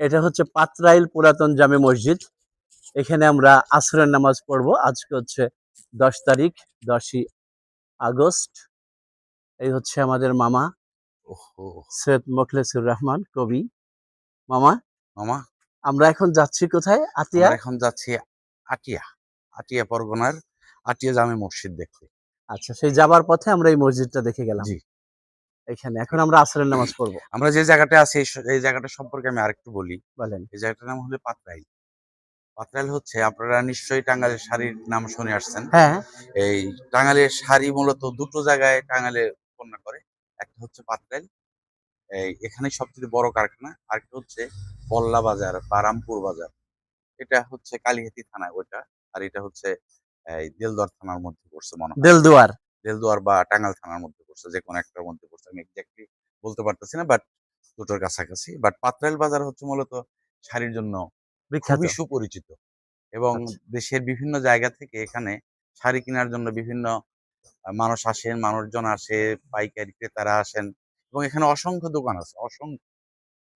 এটা হচ্ছে পাত্রাইল পুরাতন জামে মসজিদ। এখানে আমরা আসরের নামাজ পড়ব। আজকে হচ্ছে দশ তারিখ দশই আগস্ট। এই হচ্ছে আমাদের মামা সৈয়দ মোখলেসুর রহমান কবি। মামা? মামা? আমরা এখন যাচ্ছি কোথায়? আতিয়া? এখন যাচ্ছি আটিয়া আটিয়া পরগনার আটিয়া জামে মসজিদ দেখতে। আচ্ছা সেই যাবার পথে আমরা এই মসজিদটা দেখে গেলাম। জি। এখানে। এখন আমরা আসরের নামাজ পড়ব। আমরা যে জায়গাটা আছি এই জায়গাটা সম্পর্কে আমি আরেকটু বলি। বলেন। এই জায়গাটার নাম হলো পাতরাইল। পাতরাইল হচ্ছে আপনারা নিশ্চয়ই টাঙ্গাইলের শাড়ির নাম শুনে আসছেন। হ্যাঁ। এই টাঙ্গাইলের শাড়ি মূলত দুটো জায়গায় টাঙ্গাইলে উৎপন্ন করে। একটা হচ্ছে পাতরাইল এই এখানে সবচেয়ে বড় কারখানা। আরেকটা হচ্ছে বল্লা বাজার বা রামপুর বাজার। এটা হচ্ছে কালিহাতি থানা ওইটা আর এটা হচ্ছে এই দেলদর থানার মধ্যে পড়ছে মনে হয়। দেলদুয়ার। দেলদুয়ার বা টাঙ্গাল থানার মধ্যে পড়ছে যে কোনো একটার মধ্যে পড়ছে আমি এক্স্যাক্টলি বলতে পারতেছি না বাট দুটোর কাছাকাছি। বাট পাতরাইল বাজার হচ্ছে মূলত শাড়ির জন্য বিখ্যাত। খুবই সুপরিচিত এবং আচ্ছা। দেশের বিভিন্ন জায়গা থেকে এখানে শাড়ি কেনার জন্য বিভিন্ন মানুষ আসেন মানুষজন আসে পাইকারি ক্রেতারা আসেন এবং এখানে অসংখ্য দোকান আছে অসংখ্য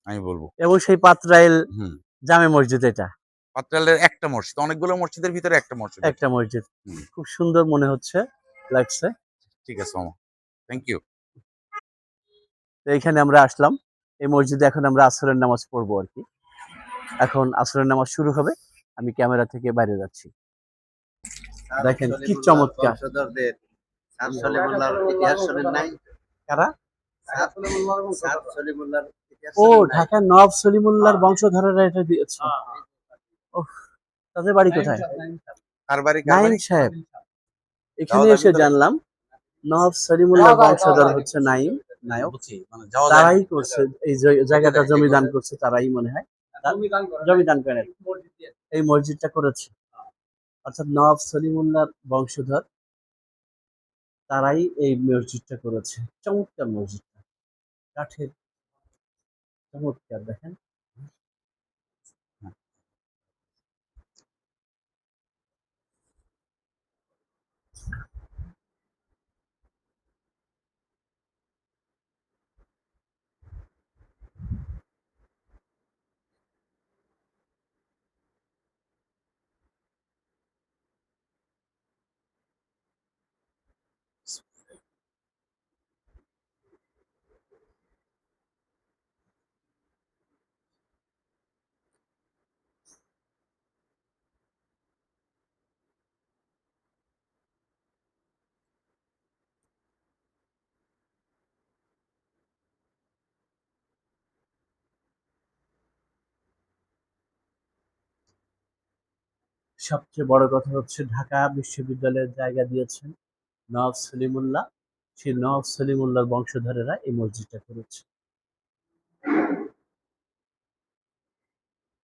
আমি বলব। এবং সেই পাত্রাইল হুম। জামে মসজিদ এটা। পাতরাইলের একটা মসজিদ অনেকগুলো মসজিদের ভিতরে একটা মসজিদ একটা মসজিদ। খুব সুন্দর মনে হচ্ছে লাগছে। ঠিক আছে মামা। থ্যাংক ইউ তো এইখানে আমরা আসলাম। এই মসজিদে এখন আমরা আসরের নামাজ পড়ব আর কি। এখন আসরের নামাজ শুরু হবে। আমি ক্যামেরা থেকে বাইরে যাচ্ছি। দেখেন কি চমৎকার। বংশধরদের সাত সলিমুল্লাহর ইতিহাস শোনেন নাই? কারা? সাত সাত সলিমুল্লাহর ইতিহাস ও ঢাকা নবাব সলিমুল্লাহর বংশধররা এটা দিয়েছে। ও তাদের বাড়ি কোথায়? বাড়ি? সাহেব। এখানে এসে জানলাম নবাব সলিমুল্লাহর বংশধর হচ্ছে নাইম নায়ক। মানে তারাই করছে এই জায়গাটা জমি দান করছে তারাই মনে হয়। জমি দান করেন এই মসজিদটা করেছে। অর্থাৎ নবাব সলিমুল্লাহর বংশধর তারাই এই মসজিদটা করেছে। চমৎকার মসজিদটা। কাঠের। চমৎকার দেখেন। সবচেয়ে বড় কথা হচ্ছে ঢাকা বিশ্ববিদ্যালয়ের জায়গা দিয়েছেন নওয়াব সলিমুল্লাহ। সেই নওয়াব সলিমুল্লাহর বংশধরেরা এই মসজিদটা করেছে।